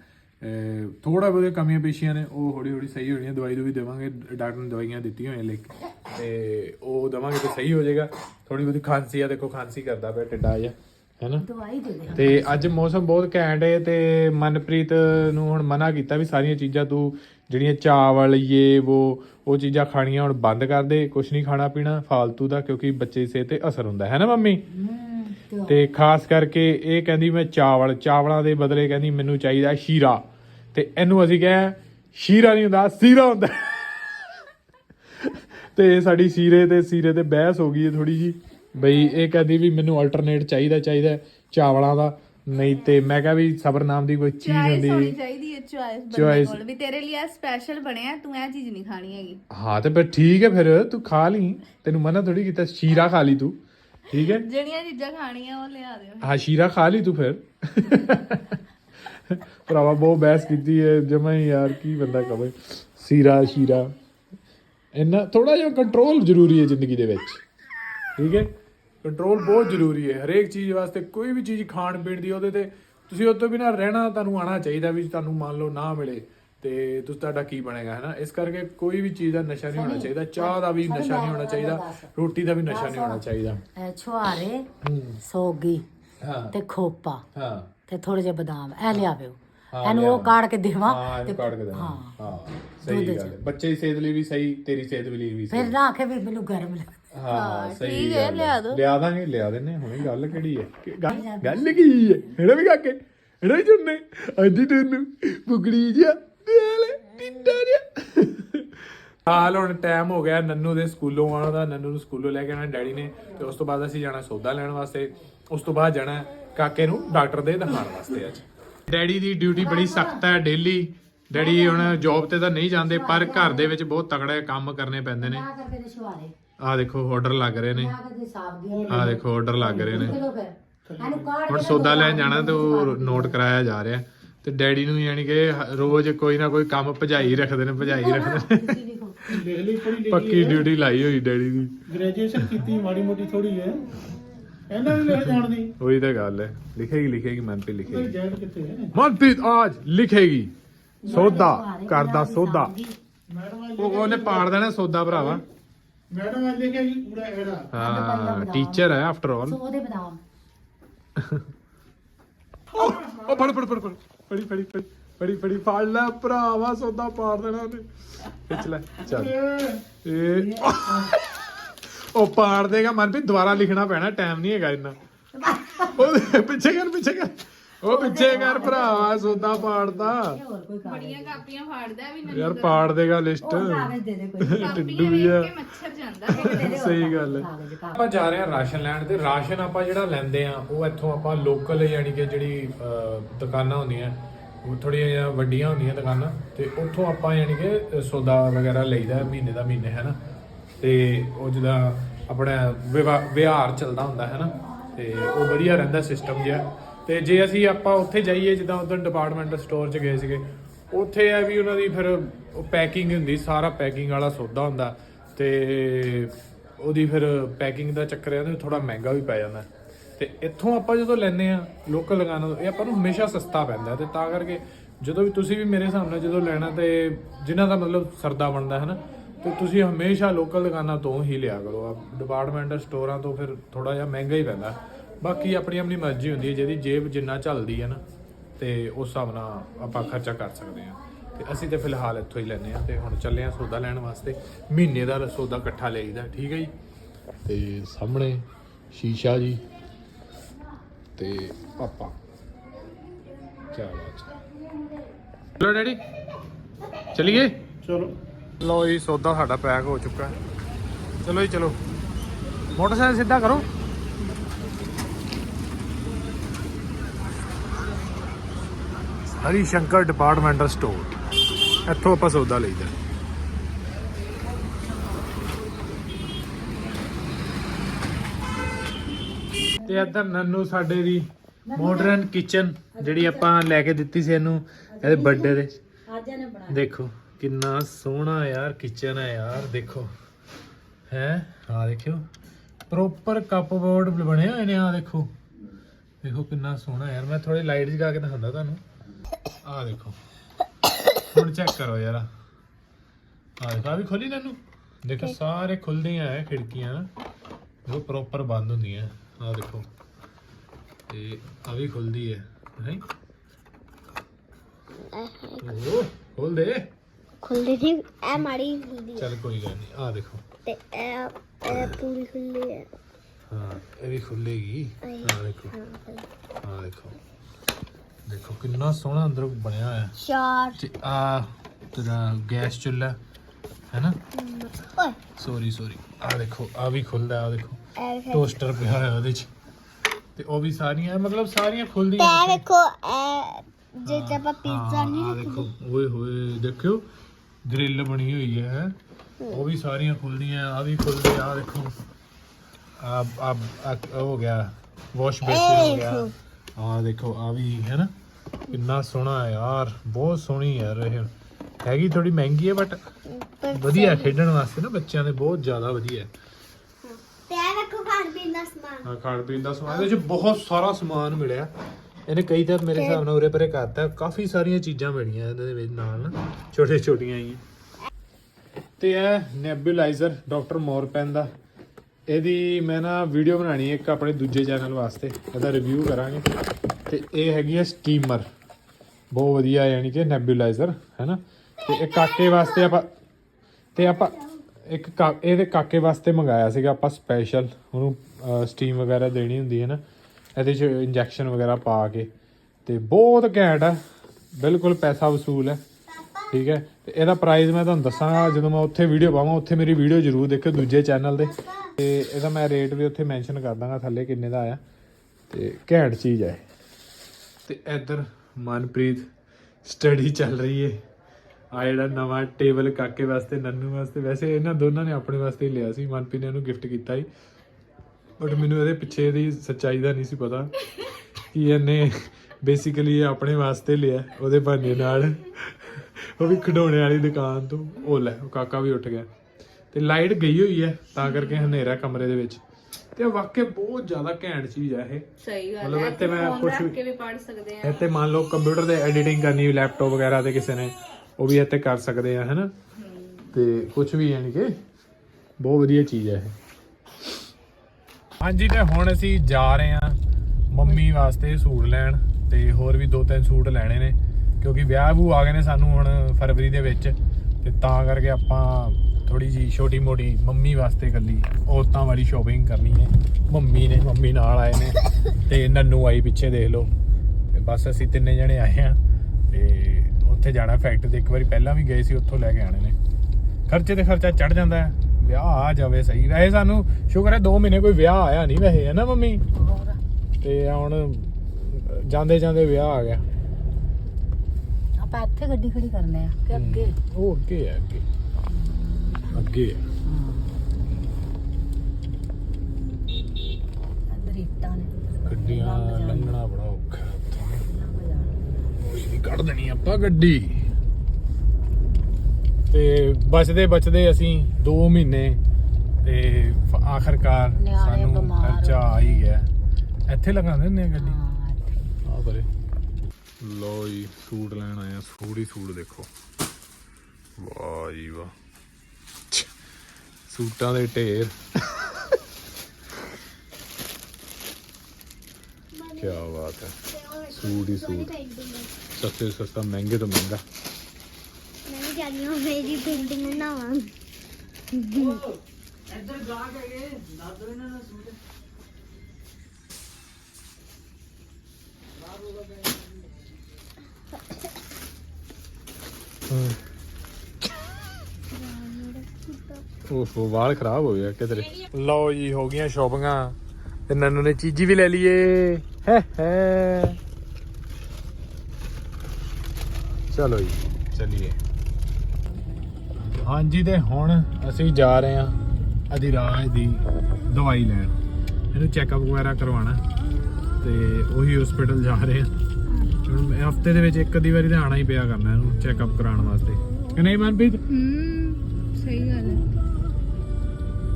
[SPEAKER 1] ਥੋੜਾ ਬਹੁਤੇ ਕਮੀਆਂ ਪੇਸ਼ੀਆਂ ਨੇ ਉਹ ਹੌਲੀ ਹੌਲੀ ਸਹੀ ਹੋਣੀਆਂ ਦਵਾਈ ਦਵਾਈ ਦੇਵਾਂਗੇ ਡਾਕਟਰ ਨੇ ਦਵਾਈਆਂ ਦਿੱਤੀਆਂ ਹੋਈਆਂ ਲਿਖ ਤੇ ਉਹ ਦੇਵਾਂਗੇ ਤੇ ਸਹੀ ਹੋ ਜਾਏਗਾ। ਥੋੜੀ ਬਹੁਤੀ ਖਾਂਸੀ ਆ ਦੇਖੋ ਖਾਂਸੀ ਕਰਦਾ ਪਿਆ ਟਿੱਡਾ ਜਿਹਾ ਹੈ ਨਾ?
[SPEAKER 2] ਦਵਾਈ ਦੇ ਦੇ।
[SPEAKER 1] ਤੇ ਅੱਜ ਮੌਸਮ ਬਹੁਤ ਘੈਂਟ ਹੈ ਤੇ ਮਨਪ੍ਰੀਤ ਨੂੰ ਹੁਣ ਮਨਾ ਕੀਤਾ ਵੀ ਸਾਰੀਆਂ ਚੀਜ਼ਾਂ ਤੂੰ ਜਿਹੜੀਆਂ ਚਾਵਲ ਇਹ ਉਹ ਉਹ ਚੀਜ਼ਾਂ ਖਾਣੀਆਂ ਹੁਣ ਬੰਦ ਕਰ ਦੇ ਕੁਝ ਨਹੀਂ ਖਾਣਾ ਪੀਣਾ ਫਾਲਤੂ ਦਾ ਕਿਉਂਕਿ ਬੱਚੇ ਸਿਹਤ ਤੇ ਅਸਰ ਹੁੰਦਾ ਹੈ ਨਾ ਮੰਮੀ? ਤੇ ਖਾਸ ਕਰਕੇ ਇਹ ਕਹਿੰਦੀ ਮੈਂ ਚਾਵਲ ਚਾਵਲਾਂ ਦੇ ਬਦਲੇ ਕਹਿੰਦੀ ਮੈਨੂੰ ਚਾਹੀਦਾ ਸ਼ੀਰਾ। ਤੇ ਇਹਨੂੰ ਅਸੀਂ ਕਿਹਾ ਸ਼ੀਰਾ ਨਹੀਂ ਹੁੰਦਾ ਸੀਰਾ ਹੁੰਦਾ। ਤੇ ਸਾਡੀ ਸੀਰੇ ਤੇ ਸੀਰੇ ਤੇ ਬਹਿਸ ਹੋ ਗਈ ਥੋੜੀ ਜੀ ਬਈ ਇਹ ਕਹਿੰਦੀ ਵੀ ਮੈਨੂੰ ਆਲਟਰਨੇਟ ਚਾਹੀਦਾ ਚਾਹੀਦਾ ਚਾਵਲਾਂ ਦਾ। ਨਹੀਂ ਤੇ ਮੈਂ ਕਿਹਾ ਵੀ ਸਬਰ ਨਾਮ ਦੀ ਕੋਈ ਚੀਜ਼
[SPEAKER 4] ਚੁਆਇਸ ਹੋਣੀ
[SPEAKER 1] ਹੁੰਦੀ
[SPEAKER 4] ਚਾਹੀਦੀ ਹੈ ਚੁਆਇਸ ਬੰਦੇ। ਕੋਲ। ਵੀ ਤੇਰੇ ਲਈ ਸਪੈਸ਼ਲ ਬਣਿਆ ਤੂੰ ਇਹ ਚੀਜ਼ ਨਹੀਂ ਖਾਣੀ ਹੈਗੀ।
[SPEAKER 1] ਹਾਂ ਤੇ ਫਿਰ ਠੀਕ ਹੈ ਫਿਰ ਤੂੰ ਖਾ ਲਈ। ਤੈਨੂੰ ਮਨਾ ਥੋੜੀ ਕੀਤਾ ਸ਼ੀਰਾ ਖਾ ਲਈ ਤੂੰ। ਠੀਕ ਹੈ?
[SPEAKER 4] ਜਿਹੜੀਆਂ ਚੀਜ਼ਾਂ ਖਾਣੀਆਂ ਉਹ ਲਿਆ ਦਿਓ।
[SPEAKER 1] ਹਾਂ ਸ਼ੀਰਾ ਖਾ ਲਈ ਤੂੰ ਫਿਰ। ਭਰਾਵਾ ਬਹੁਤ ਬਹਿਸ ਕੀਤੀ ਹੈ। ਜਮਾ ਹੀ ਯਾਰ ਕੀ ਬੰਦਾ ਕਵੇ ਸੀਰਾ ਸ਼ੀਰਾ। ਇੰਨਾ ਥੋੜਾ ਜਿਹਾ ਕੰਟਰੋਲ ਜ਼ਰੂਰੀ ਹੈ ਜ਼ਿੰਦਗੀ ਦੇ ਵਿੱਚ। ਠੀਕ ਹੈ? ਕੰਟਰੋਲ ਬਹੁਤ ਜ਼ਰੂਰੀ ਹੈ। ਹਰੇਕ ਚੀਜ਼ ਵਾਸਤੇ ਕੋਈ ਵੀ ਚੀਜ਼ ਖਾਣ ਪੀਣ ਦੀ ਉਹਦੇ ਤੇ ਤੁਸੀਂ ਉਹ ਤੋਂ ਬਿਨਾ ਰਹਿਣਾ ਤੁਹਾਨੂੰ ਆਣਾ ਚਾਹੀਦਾ ਵੀ ਤੁਹਾਨੂੰ ਮੰਨ ਲਓ ਨਾ ਮਿਲੇ। ਤੇ ਤੁਸੀਂ ਤੁਹਾਡਾ ਕੀ ਬਣੇਗਾ ਹਨਾ? ਇਸ ਕਰਕੇ ਕੋਈ ਵੀ ਚੀਜ਼ ਦਾ ਨਸ਼ਾ ਨਹੀਂ ਹੋਣਾ ਚਾਹੀਦਾ ਚਾਹ ਦਾ ਵੀ ਨਸ਼ਾ ਨਹੀਂ ਹੋਣਾ ਚਾਹੀਦਾ ਰੋਟੀ ਦਾ ਵੀ ਨਸ਼ਾ ਨਹੀਂ ਹੋਣਾ ਚਾਹੀਦਾ।
[SPEAKER 2] ਇਹ ਛੁਹਾਰੇ ਸੋਗੀ
[SPEAKER 1] ਹਾਂ।
[SPEAKER 2] ਤੇ ਖੋਪਾ
[SPEAKER 1] ਹਾਂ।
[SPEAKER 2] ਤੇ ਥੋੜੇ ਜਿਹੇ ਬਦਾਮ ਇਹ ਲਿਆਵਿਓ। ਇਹਨੂੰ ਉਹ। ਕਾੜ ਕੇ ਦੇਵਾਂ
[SPEAKER 1] ਹਾਂ ਇਹਨੂੰ ਕੱਢ ਕੇ ਦੇਣਾ
[SPEAKER 2] ਹਾਂ।
[SPEAKER 1] ਸਹੀ ਗੱਲ ਹੈ। ਬੱਚੇ ਦੀ ਸਿਹਤ ਲਈ ਵੀ ਸਹੀ ਤੇਰੀ ਸਿਹਤ ਲਈ ਵੀ
[SPEAKER 2] ਫਿਰ ਨਾ ਆਖੇ ਵੀ ਮੈਨੂੰ ਗਰਮ ਲੱਗ
[SPEAKER 1] ਹਾਂ ਸਹੀ
[SPEAKER 4] ਹੈ, ਲਿਆ ਦਿਓ।
[SPEAKER 1] ਲਿਆ ਦਾਂਗੇ ਲਿਆ ਦਿੰਨੇ ਹੁਣੇ ਗੱਲ ਕਿਹੜੀ ਹੈ? ਗੱਲ ਕੀ ਹੈ? ਇਹੜਾ ਵੀ ਕਾਕੇ ਇਹੜਾ ਵੀ ਚੁੰਨੇ ਅੱਜ ਤੈਨੂੰ ਬੁਗੜੀ ਜਿਆ ਦਿਲ ਟਿੱਡਾ ਜਿਆ ਹਾਲ ਹੁਣ ਟਾਈਮ ਹੋ ਗਿਆ ਨੰਨੂ ਦੇ ਸਕੂਲੋਂ ਆਉਣ ਦਾ, ਨੰਨੂ ਨੂੰ ਸਕੂਲੋਂ ਲੈ ਕੇ ਆਣਾ ਡੈਡੀ ਨੇ, ਤੇ ਉਸ ਤੋਂ ਬਾਅਦ ਅਸੀਂ ਜਾਣਾ ਸੌਦਾ ਲੈਣ ਵਾਸਤੇ। ਉਸ ਤੋਂ ਬਾਅਦ ਜਾਣਾ ਕਾਕੇ ਨੂੰ ਡਾਕਟਰ ਦੇ ਦਿਖਾਉਣ ਵਾਸਤੇ ਅੱਜ। ਡੈਡੀ ਦੀ ਡਿਊਟੀ ਬੜੀ ਸਖਤ ਹੈ ਡੇਲੀ ਡੈਡੀ ਹੁਣ ਜੌਬ ਤੇ ਤਾਂ ਨਹੀਂ ਜਾਂਦੇ, ਪਰ ਘਰ ਦੇ ਵਿੱਚ ਬਹੁਤ ਤਗੜੇ ਕੰਮ ਕਰਨੇ ਪੈਂਦੇ ਨੇ।
[SPEAKER 2] ਆ
[SPEAKER 1] ਆਹ ਦੇਖੋ ਆਰਡਰ ਲੱਗ ਰਹੇ ਨੇ।
[SPEAKER 2] ਆ
[SPEAKER 1] ਆਹ ਦੇਖੋ ਆਰਡਰ ਲੱਗ ਰਹੇ ਨੇ। ਹੁਣ ਸੌਦਾ ਲੈਣ ਜਾਣਾ ਤੇ ਉਹ ਨੋਟ ਕਰਾਇਆ ਜਾ ਰਿਹਾ। ਤੇ ਡੈਡੀ ਨੂੰ ਯਾਨੀ ਕਿ ਹ- ਰੋਜ਼ ਕੋਈ ਨਾ ਕੋਈ ਕੰਮ ਭਜਾਈ ਰੱਖਦੇ ਨੇ ਭਜਾਈ ਰੱਖਦੇ ਨੇ।
[SPEAKER 5] ਲਿਖ ਲਈ ਪੜੀ ਲਿਖੀ
[SPEAKER 1] ਪੱਕੀ ਡਿਊਟੀ ਲਾਈ ਹੋਈ ਡੈਡੀ ਦੀ।
[SPEAKER 5] ਗ੍ਰੈਜੂਏਸ਼ਨ ਕੀਤੀ ਮਾੜੀ ਮੋਟੀ ਥੋੜੀ ਹੈ। ਇਹਨਾਂ ਨੂੰ ਲਿਖ ਜਾਣਦੀ।
[SPEAKER 1] ਉਹੀ ਤਾਂ ਗੱਲ ਹੈ। ਲਿਖੇਗੀ ਲਿਖੇਗੀ ਮਨਪ੍ਰੀਤ
[SPEAKER 5] ਕੋਈ
[SPEAKER 1] ਲਿਖੇਗੀ।
[SPEAKER 5] ਜੈਟ ਕਿੱਥੇ ਹੈ?
[SPEAKER 1] ਮਨਪ੍ਰੀਤ ਅੱਜ ਲਿਖੇਗੀ। ਸੌਦਾ ਕਰਦਾ ਸੌਦਾ।
[SPEAKER 5] ਮੈਡਮ ਆ
[SPEAKER 1] ਉਹ ਉਹਨੇ ਪਾੜ ਦੇਣਾ ਸੌਦਾ ਭਰਾਵਾ।
[SPEAKER 5] ਮੈਡਮ ਆ ਲਿਖਿਆ ਜੀ ਪੂਰਾ ਐੜਾ।
[SPEAKER 1] ਹਾਂ ਟੀਚਰ ਹੈ ਆਫਟਰ ਆਲ
[SPEAKER 2] ਸੋ ਉਹਦੇ ਬਦਾਮ।
[SPEAKER 1] ਉਹ ਫੜ ਫੜ ਫੜ ਫੜ। ਫੜੀ ਫੜੀ ਫੜੀ ਫੜੀ ਫੜੀ ਫੜ ਲੈ ਭਰਾਵਾ ਸੌਦਾ ਪਾੜ ਦੇਣਾ ਉਹਨੇ। ਖਿੱਚ ਲੈ ਚੱਲ। ਇਹ। ਉਹ ਪਾੜ ਦੇਗਾ ਮਨਪ੍ਰੀਤ ਦੁਬਾਰਾ ਲਿਖਣਾ ਪੈਣਾ ਟਾਈਮ ਨਹੀਂ ਹੈਗਾ ਇੰਨਾ। ਉਹ ਪਿੱਛੇ ਕਰ ਪਿੱਛੇ ਕਰ। ਉਹ ਪਿੱਛੇ ਕਰ ਭਰਾਵਾ ਸੌਦਾ ਪਾੜਦਾ।
[SPEAKER 2] ਹੋਰ ਕੋਈ
[SPEAKER 4] ਬੜੀਆਂ ਕਾਪੀਆਂ ਫਾੜਦਾ ਵੀ ਨਾ
[SPEAKER 1] ਯਾਰ ਪਾੜ ਦੇਗਾ ਲਿਸਟ।
[SPEAKER 2] ਉਹ ਕਾਗਜ਼ ਦੇ ਦੇ ਕੋਈ।
[SPEAKER 1] ਟਿੱਡੂ
[SPEAKER 4] ਕਾਪੀਆਂ
[SPEAKER 1] ਵੀ ਆ
[SPEAKER 4] ਵੇਖ ਕੇ ਮੱਛਰ ਜਾਂਦਾ।
[SPEAKER 1] ਸਹੀ ਗੱਲ ਹੈ।
[SPEAKER 2] ਕਾਗਜ਼ ਕਾਗਜ਼।
[SPEAKER 1] ਆਪਾਂ ਜਾ ਰਹੇ ਹਾਂ ਰਾਸ਼ਨ ਲੈਣ ਤੇ ਰਾਸ਼ਨ ਆਪਾਂ ਜਿਹੜਾ ਲੈਂਦੇ ਆ ਉਹ ਇੱਥੋਂ ਆਪਾਂ ਲੋਕਲ ਯਾਨੀ ਕਿ ਜਿਹੜੀ ਅਹ, ਦੁਕਾਨਾਂ ਹੁੰਦੀਆਂ ਉਹ ਥੋੜੀਆਂ ਜਿਹੀਆਂ ਵੱਡੀਆਂ ਹੁੰਦੀਆਂ ਦੁਕਾਨਾਂ ਤੇ ਉੱਥੋਂ ਆਪਾਂ ਯਾਨੀ ਕਿ ਸੌਦਾ ਵਗੈਰਾ ਲਈਦਾ ਮਹੀਨੇ ਦਾ ਮਹੀਨੇ ਹੈ ਨਾ? ਤੇ ਉਹ ਜਿਹਦਾ ਆਪਣਾ ਵਿਵਾ- ਵਿਹਾਰ ਚੱਲਦਾ ਹੁੰਦਾ ਹੈ ਨਾ? ਤੇ ਉਹ ਵਧੀਆ ਰਹਿੰਦਾ ਸਿਸਟਮ ਜਿਹਾ। ਤੇ ਜੇ ਅਸੀਂ ਆਪਾਂ ਉੱਥੇ ਜਾਈਏ, ਜਿੱਦਾਂ ਉਧਰ ਡਿਪਾਰਟਮੈਂਟਲ ਸਟੋਰ 'ਚ ਗਏ ਸੀਗੇ, ਉੱਥੇ ਆ ਵੀ ਉਹਨਾਂ ਦੀ ਫਿਰ ਪੈਕਿੰਗ ਹੁੰਦੀ, ਸਾਰਾ ਪੈਕਿੰਗ ਵਾਲਾ ਸੌਦਾ ਹੁੰਦਾ ਤੇ ਉਹਦੀ ਫਿਰ ਪੈਕਿੰਗ ਦਾ ਚੱਕਰ ਹੈ ਤੇ ਥੋੜਾ ਮਹਿੰਗਾ ਵੀ ਪੈ ਜਾਂਦਾ। ਤੇ ਇੱਥੋਂ ਆਪਾਂ ਜਦੋਂ ਲੈਂਦੇ ਆ ਲੋਕਲ ਦੁਕਾਨਾਂ ਤੋਂ, ਇਹ ਆਪਾਂ ਨੂੰ ਹਮੇਸ਼ਾ ਸਸਤਾ ਪੈਂਦਾ ਹੈ ਤੇ ਤਾਂ ਕਰਕੇ ਜਦੋਂ ਵੀ ਤੁਸੀਂ ਵੀ ਮੇਰੇ ਹਿਸਾਬ ਨਾਲ ਜਦੋਂ ਲੈਣਾ ਤੇ ਜਿਨ੍ਹਾਂ ਦਾ ਮਤਲਬ ਸਰਦਾ ਬਣਦਾ ਹੈ ਨਾ ਤੇ ਤੁਸੀਂ ਹਮੇਸ਼ਾ ਲੋਕਲ ਦੁਕਾਨਾਂ ਤੋਂ ਹੀ ਲਿਆ ਕਰੋ। ਆ ਡਿਪਾਰਟਮੈਂਟਲ ਸਟੋਰਾਂ ਤੋਂ ਫਿਰ ਥੋੜਾ ਜਿਹਾ ਮਹਿੰਗਾ ਹੀ ਪੈਂਦਾ। ਬਾਕੀ ਆਪਣੀ ਆਪਣੀ ਮਰਜ਼ੀ ਹੁੰਦੀ ਹੈ ਜਿਹਦੀ ਜੇਬ ਜਿੰਨਾ ਚੱਲਦੀ ਹੈ ਨਾ ਤੇ ਉਸ ਹਿਸਾਬ ਨਾਲ ਆਪਾਂ ਖਰਚਾ ਕਰ ਸਕਦੇ ਹਾਂ। ਤੇ ਅਸੀਂ ਤੇ ਫਿਲਹਾਲ ਇੱਥੋਂ ਹੀ ਲੈਨੇ ਆ ਤੇ ਹੁਣ ਚੱਲੇ ਆ ਸੌਦਾ ਲੈਣ ਵਾਸਤੇ। ਮਹੀਨੇ ਦਾ ਸੌਦਾ ਇਕੱਠਾ ਲਈਦਾ ਠੀਕ ਹੈ ਜੀ? ਤੇ ਸਾਹਮਣੇ ਸ਼ੀਸ਼ਾ ਜੀ ਤੇ ਪਾਪਾ। ਕੀ ਬਾਤ ਚਲੋ। ਡੈਡੀ ਚਲਿਏ?
[SPEAKER 5] ਚਲੋ।
[SPEAKER 1] ਲਓ ਜੀ ਸੌਦਾ ਸਾਡਾ ਪੈਕ ਹੋ ਚੁੱਕਾ। ਹੈ ਚਲੋ ਜੀ ਚਲੋ। ਮੋਟਰਸਾਈਕਲ ਸਿੱਧਾ ਕਰੋ। ਹਰੀ ਸ਼ੰਕਰ ਡਿਪਾਰਟਮੈਂਟਲ ਸਟੋਰ ਇੱਥੋਂ ਆਪਾਂ ਸੌਦਾ ਲਈਦਾ ਤੇ ਇੱਧਰ ਨੰਨੂ ਸਾਡੇ ਦੀ ਮਾਡਰਨ ਕਿਚਨ ਜਿਹੜੀ ਆਪਾਂ ਲੈ ਕੇ ਦਿੱਤੀ ਸੀ ਇਹਨੂੰ, ਇਹਦੇ ਬਰਥਡੇ ਦੇ ਦੇਖੋ, ਕਿੰਨਾ ਸੋਹਣਾ ਯਾਰ ਕਿਚਨ ਹੈ ਯਾਰ, ਦੇਖੋ। ਹੈ? ਆ ਦੇਖਿਓ। ਪ੍ਰੋਪਰ ਕੱਪ ਬੋਰਡ ਹੋਏ ਨੇ ਆ ਦੇਖੋ। ਦੇਖੋ ਕਿੰਨਾ ਸੋਹਣਾ ਯਾਰ। ਮੈਂ ਥੋੜੀ ਲਾਈਟ ਜਗਾ ਕੇ ਦਿਖਾਉਂਦਾ ਤੁਹਾਨੂੰ। ਆ ਦੇਖੋ। ਹੁਣ ਚੈੱਕ ਕਰੋ ਯਾਰ। ਆ ਦੇਖੋ ਆ ਵੀ ਖੋਲੀ ਨੈਨੂੰ ਦੇਖੋ ਸਾਰੇ ਖੁੱਲਦੀਆਂ ਐ ਖਿੜਕੀਆਂ। ਉਹ ਪ੍ਰੋਪਰ ਬੰਦ ਹੁੰਦੀਆਂ ਆ ਦੇਖੋ। ਤੇ ਆ ਵੀ ਖੁੱਲਦੀ ਹੈ? ਨਹੀਂ ਉਹ ਖੋਲ ਦੇ।
[SPEAKER 6] ਖੁੱਲਦੀ ਸੀ ਇਹ ਮਾੜੀ ਖੁੱਲਦੀ
[SPEAKER 1] ਚੱਲ ਕੋਈ ਗੱਲ ਨਹੀਂ ਆ ਦੇਖੋ।
[SPEAKER 6] ਤੇ ਇਹ ਇਹ ਪੂਰੀ ਖੁੱਲੀ ਹੈ
[SPEAKER 1] ਹਾਂ ਇਹ ਵੀ ਖੁੱਲੇਗੀ ਆ ਦੇਖੋ। ਆ ਦੇਖੋ। ਦੇਖੋ ਕਿੰਨਾ ਸੋਹਣਾ ਅੰਦਰ ਬਣਿਆ ਹੋਇਆ।
[SPEAKER 6] ਚਾਰ।
[SPEAKER 1] ਤੇ ਆ ਤੇਰਾ ਗੈਸ ਚੁੱਲ੍ਹਾ ਹੈ ਨਾ
[SPEAKER 6] ਓਏ।
[SPEAKER 1] ਸੌਰੀ ਸੌਰੀ ਆ ਦੇਖੋ ਆ ਵੀ ਖੁੱਲਦਾ ਆ ਦੇਖੋ। ਟੋਸਟਰ ਪਿਆ ਹੋਇਆ ਉਹਦੇ ਚ। ਤੇ ਉਹ ਵੀ ਸਾਰੀਆਂ ਮਤਲਬ ਸਾਰੀਆਂ
[SPEAKER 6] ਤੇ
[SPEAKER 1] ਖੁੱਲਦੀਆਂ
[SPEAKER 6] ਇਹ। ਦੇਖੋ ਇਹ ਜੇ ਆਪਾਂ ਪੀਜ਼ਾ ਨਹੀਂ
[SPEAKER 1] ਆਹ ਦੇਖੋ ਓਏ ਹੋਏ ਦੇਖਿਓ ਗ੍ਰਿਲ ਬਣੀ ਹੋਈ ਹੈ। ਉਹ ਵੀ ਸਾਰੀਆਂ ਖੁੱਲਦੀਆਂ ਆ ਵੀ ਖੁੱਲਦੇ ਆ ਦੇਖੋ। ਆ ਆ ਆ- ਹੋ ਗਿਆ ਵਾਸ਼ ਬੇਸਿਨ ਹੋ ਗਿਆ। ਆ ਦੇਖੋ ਆ ਵੀ ਹੈ ਨਾ? ਕਿੰਨਾ ਸੋਹਣਾ ਯਾਰ ਬਹੁਤ ਸੋਹਣੀ ਯਾਰ ਇਹ। ਹੈਗੀ ਥੋੜੀ ਮਹਿੰਗੀ ਹੈ ਬਟ ਵਧੀਆ ਖੇਡਣ ਵਾਸਤੇ ਨਾ ਬੱਚਿਆਂ ਦੇ ਬਹੁਤ ਜ਼ਿਆਦਾ ਵਧੀਆ ਹੈ।
[SPEAKER 6] ਖਾਣ ਪੀਣ ਦਾ ਸਮਾਨ।
[SPEAKER 1] ਹਾਂ ਖਾਣ ਪੀਣ ਦਾ ਸਮਾਨ। ਇਹਦੇ ਵਿੱਚ ਬਹੁਤ ਸਾਰਾ ਸਮਾਨ ਮਿਲਿਆ। ਇਹਨੇ ਕਈ ਤਾਂ ਮੇਰੇ ਹਿਸਾਬ ਨਾਲ ਉਰੇ ਪਰੇ ਕਰਤਾ। ਕਾਫੀ ਸਾਰੀਆਂ ਚੀਜ਼ਾਂ ਮਿਲੀਆਂ ਇਹਦੇ ਵਿੱਚ ਨਾਲ ਛੋਟੇ ਛੋਟੀਆਂ ਹੀ। ਤੇ ਇਹ ਨੈਬੂਲਾਈਜ਼ਰ ਡਾਕਟਰ ਮੋਰਪੈਨ ਦਾ। ਇਹਦੀ ਮੈਂ ਨਾ ਵੀਡੀਓ ਬਣਾਣੀ ਹੈ ਇੱਕ ਆਪਣੇ ਦੂਜੇ ਚੈਨਲ ਵਾਸਤੇ। ਇਹਦਾ ਰਿਵਿਊ ਕਰਾਂਗੇ। ਤੇ ਇਹ ਹੈਗੀ ਹੈ ਸਟੀਮਰ ਬਹੁਤ ਵਧੀਆ ਯਾਨੀ ਕਿ ਨੈਬੂਲਾਈਜ਼ਰ ਹੈ ਨਾ? ਤੇ ਇਹ ਕਾਕੇ ਵਾਸਤੇ ਆਪਾਂ ਤੇ ਆਪਾਂ ਇੱਕ ਕਾ- ਇਹਦੇ ਕਾਕੇ ਵਾਸਤੇ ਮੰਗਾਇਆ ਸੀਗਾ ਆਪਾਂ ਸਪੈਸ਼ਲ ਉਹਨੂੰ ਸਟੀਮ ਵਗੈਰਾ ਦੇਣੀ ਹੁੰਦੀ ਹੈ ਨਾ। ਇਹਦੇ ਚ ਇੰਜੈਕਸ਼ਨ ਵਗੈਰਾ ਪਾ ਕੇ। ਤੇ ਬਹੁਤ ਘੈਂਟ ਹੈ ਬਿਲਕੁਲ ਪੈਸਾ ਵਸੂਲ ਹੈ। ਠੀਕ ਹੈ? ਤੇ ਇਹਦਾ ਪ੍ਰਾਈਸ ਮੈਂ ਤੁਹਾਨੂੰ ਦੱਸਾਂਗਾ, ਜਦੋਂ ਮੈਂ ਉੱਥੇ ਵੀਡੀਓ ਪਾਵਾਂ, ਉੱਥੇ ਮੇਰੀ ਵੀਡੀਓ ਜ਼ਰੂਰ ਦੇਖਿਓ ਦੂਜੇ ਚੈਨਲ ਤੇ। ਤੇ ਇਹਦਾ ਮੈਂ ਰੇਟ ਵੀ ਉੱਥੇ ਮੈਂਸ਼ਨ ਕਰ ਦਾਂਗਾ ਥੱਲੇ ਕਿੰਨੇ ਦਾ ਆਇਆ। ਤੇ ਘੈਂਟ ਚੀਜ਼ ਹੈ ਤੇ ਇੱਧਰ ਮਨਪ੍ਰੀਤ ਸਟੱਡੀ ਚੱਲ ਰਹੀ ਹੈ ਆ ਜਿਹੜਾ ਨਵਾਂ ਟੇਬਲ ਕਾਕੇ ਵਾਸਤੇ, ਨੰਨੂ ਵਾਸਤੇ, ਵੈਸੇ ਇਹਨਾਂ ਦੋਨਾਂ ਨੇ ਆਪਣੇ ਵਾਸਤੇ ਹੀ ਲਿਆ ਸੀ। ਮਨਪ੍ਰੀਤ ਨੇ ਇਹਨੂੰ ਗਿਫਟ ਕੀਤਾ ਸੀ। ਬਟ ਮੈਨੂੰ ਇਹਦੇ ਪਿੱਛੇ ਦੀ ਸੱਚਾਈ ਦਾ ਨਹੀਂ ਸੀ ਪਤਾ ਕਿ ਇਹਨੇ ਬੇਸਿਕਲੀ ਇਹ ਆਪਣੇ ਵਾਸਤੇ ਲਿਆ, ਉਹਦੇ ਬਹਾਨੇ ਨਾਲ। ਉਹ ਵੀ ਖਿਡੌਣੇ ਵਾਲੀ ਦੁਕਾਨ ਤੋਂ। ਉਹ ਲੈ ਉਹ ਕਾਕਾ ਵੀ ਉੱਠ ਗਿਆ। ਤੇ ਲਾਈਟ ਗਈ ਹੋਈ ਹੈ ਤਾਂ ਕਰਕੇ ਹਨੇਰਾ ਕਮਰੇ ਦੇ ਵਿੱਚ। ਤੇ ਵਾਕਿਆ ਬਹੁਤ ਜ਼ਿਆਦਾ ਘੈਂਟ ਚੀਜ਼ ਹੈ ਇਹ।
[SPEAKER 4] ਸਹੀ ਗੱਲ
[SPEAKER 1] ਮਤਲਬ ਇੱਥੇ ਮੈਂ
[SPEAKER 4] ਰੱਖ
[SPEAKER 1] ਵੀ
[SPEAKER 4] ਵੀ ਪੜ ਸਕਦੇ ਆ
[SPEAKER 1] ਇੱਥੇ ਮੰਨ ਲਓ ਕੰਪਿਊਟਰ ਤੇ ਐਡੀਟਿੰਗ ਕਰਨੀ ਲੈਪਟਾਪ ਵਗੈਰਾ ਤੇ ਕਿਸੇ ਨੇ ਉਹ ਵੀ ਇੱਥੇ ਕਰ ਸਕਦੇ ਆ ਹੈਨਾ? ਤੇ ਕੁਝ ਵੀ ਯਾਨੀ ਕਿ ਬਹੁਤ ਵਧੀਆ ਚੀਜ਼ ਹੈ ਇਹ। ਹਾਂਜੀ ਤੇ ਹੁਣ ਅਸੀਂ ਜਾ ਰਹੇ ਹਾਂ ਮੰਮੀ ਵਾਸਤੇ ਸੂਟ ਲੈਣ ਤੇ ਹੋਰ ਵੀ ਦੋ ਤਿੰਨ ਸੂਟ ਲੈਣੇ ਨੇ। ਕਿਉਂਕਿ ਵਿਆਹ ਵੂ ਆ ਗਏ ਨੇ ਸਾਨੂੰ ਹੁਣ ਫਰਵਰੀ ਦੇ ਵਿੱਚ ਤੇ ਤਾਂ ਕਰਕੇ ਆਪਾਂ ਥੋੜੀ ਜੀ ਛੋਟੀ ਮੋਟੀ ਮੰਮੀ ਵਾਸਤੇ ਕੱਲੀ ਔਰਤਾਂ ਵਾਲੀ ਸ਼ਾਪਿੰਗ ਕਰਨੀ ਹੈ। ਮੰਮੀ ਨੇ ਮੰਮੀ ਨਾਲ ਆਏ ਨੇ ਤੇ ਨੰਨੂ ਆਈ ਪਿੱਛੇ ਦੇਖ ਲਓ। ਤੇ ਬਸ ਅਸੀਂ ਤਿੰਨੇ ਜਣੇ ਆਏ ਆ ਤੇ ਉੱਥੇ ਜਾਣਾ ਫੈਕਟਰੀ ਤੇ ਇੱਕ ਵਾਰੀ ਪਹਿਲਾਂ ਵੀ ਗਏ ਸੀ ਉੱਥੋਂ ਲੈ ਕੇ ਆਣੇ ਨੇ। ਖਰਚੇ ਤੇ ਖਰਚਾ ਚੜ ਜਾਂਦਾ ਹੈ। ਵਿਆਹ ਆ ਜਾਵੇ ਸਹੀ। ਵੈਸੇ ਸਾਨੂੰ ਸ਼ੁਕਰ ਹੈ 2 ਮਹੀਨੇ ਕੋਈ ਵਿਆਹ ਆਇਆ ਨਹੀਂ ਵੈਸੇ ਹੈ ਨਾ ਮੰਮੀ? ਤੇ ਹੁਣ ਜਾਂਦੇ ਜਾਂਦੇ ਵਿਆਹ ਆ ਗਿਆ।
[SPEAKER 2] ਆਪਾਂ ਇੱਥੇ ਗੱਡੀ ਖੜੀ ਕਰਨੇ ਆ। ਕਿ ਅੱਗੇ।
[SPEAKER 1] ਉਹ ਅੱਗੇ ਹੈ ਅੱਗੇ। ਅੱਗੇ ਹੈ।
[SPEAKER 2] ਅੰਦਰ ਇੱਟਾਂ ਨੇ।
[SPEAKER 1] ਗੱਡੀਆਂ ਲੰਘਣਾ ਬੜਾ ਔਖਾ ਹੈ ਉੱਥੋਂ। ਕੋਈ ਨਹੀਂ ਕੱਢ ਦੇਣੀ ਆਪਾਂ ਗੱਡੀ। ਤੇ ਬਚਦੇ ਬਚਦੇ ਅਸੀਂ 2 ਮਹੀਨੇ ਤੇ ਫ- ਆਖਰਕਾਰ
[SPEAKER 2] ਨਿਆਣੇ
[SPEAKER 1] ਸਾਨੂੰ
[SPEAKER 2] ਬਿਮਾਰ
[SPEAKER 1] ਖਰਚਾ ਆ ਹੀ ਗਿਆ। ਇੱਥੇ ਲਗਾ ਦਿੰਦੇ ਆ ਗੱਡੀ?
[SPEAKER 2] ਹਾਂ।
[SPEAKER 1] ਆ ਬਰੇ ਲੋ ਜੀ ਸੂਟ ਲੈਣ ਆਇਆ ਸੂਟ ਹੀ ਸੂਟ ਦੇਖੋ। ਵਾਹ ਜੀ ਵਾਹ। ਸੂਟਾਂ ਦੇ ਢੇਰ। ਕੀ ਬਾਤ ਹੈ। ਸੂਟ ਹੀ ਸੂਟ। ਸਸਤੇ ਤੋਂ ਸਸਤਾ ਮਹਿੰਗੇ ਤੋਂ ਮਹਿੰਗਾ।
[SPEAKER 6] ਮੈਂ ਵੀ ਜਾਣੀ ਹਾਂ ਮੇਰੀ ਪੇਂਟਿੰਗ ਬਣਾਵਾਂ।
[SPEAKER 1] ਹੂੰ। ਓਹੋ, ਵਾਲ ਖਰਾਬ ਹੋ ਗਿਆ ਕਿਧਰੇ। ਲਓ ਜੀ, ਹੋ ਗਈਆਂ ਸ਼ਾਪਿੰਗਾਂ। ਤੇ ਨਨੂ ਨੇ ਚੀਜ਼ੀ ਵੀ ਲੈ ਲਈਏ। ਹੈ ਹੈ। ਚਲੋ ਜੀ, ਚਲਿਏ। ਹਾਂਜੀ ਤੇ ਹੁਣ ਅਸੀਂ ਜਾ ਰਹੇ ਹਾਂ ਅਧਿਰਾਜ ਦੀ ਦਵਾਈ ਲੈਣ। ਇਹਨੂੰ ਚੈੱਕਅਪ ਵਗੈਰਾ ਕਰਵਾਉਣਾ। ਤੇ ਉਹੀ ਹਸਪੀਟਲ ਜਾ ਰਹੇ ਹਾਂ। ਹਫ਼ਤੇ ਦੇ ਵਿੱਚ ਇੱਕ ਅੱਧੀ ਵਾਰੀ ਤਾਂ ਆਣਾ ਹੀ ਪਿਆ ਕਰਨਾ ਇਹਨੂੰ ਚੈੱਕਅਪ ਕਰਾਉਣ ਵਾਸਤੇ। ਕਿ ਨਹੀਂ ਮਨਪ੍ਰੀਤ?
[SPEAKER 4] ਹੂੰ ਸਹੀ ਗੱਲ ਹੈ।